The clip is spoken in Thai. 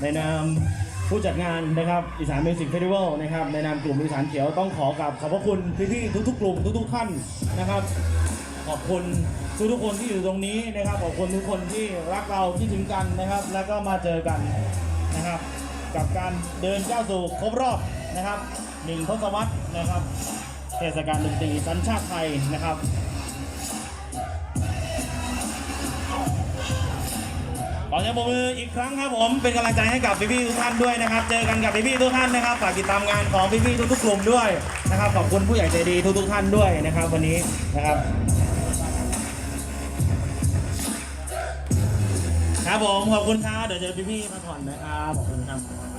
ในนามผู้จัดงานนะครับอีสานมิวสิกเฟสติวัลนะครับในนามกลุ่มอีสานเขียวต้องขอกราบขอบพระคุณพี่ๆทุกๆกลุ่มทุกๆท่านนะครับ ขอบคุณทุกทุกๆคนที่อยู่ตรงนี้นะครับขอบคุณทุกคนที่รักเราที่ถึงกันนะครับ แล้วก็มาเจอกันนะครับ กับการเดินเก้าสู่ครบรอบนะครับหนึ่งทศวรรษนะครับ เทศกาลดนตรีสัญชาติไทยนะครับ อเสียงปรบมืออีกครั้งครับผมเป็นกำลังใจให้กับพี่ๆทุกท่านด้วยนะครับ เจอกันกับพี่ๆทุกท่านนะครับฝากติดตามงานของพี่ๆทุกๆกลุ่มด้วยนะครับขอบคุณผู้ใหญ่ใจดีทุกๆท่านด้วยนะครับวันนี้นะครับครับผมขอบคุณครับเดี๋ยวเจอพี่ๆมากผ่อนนะครับขอบคุณครับ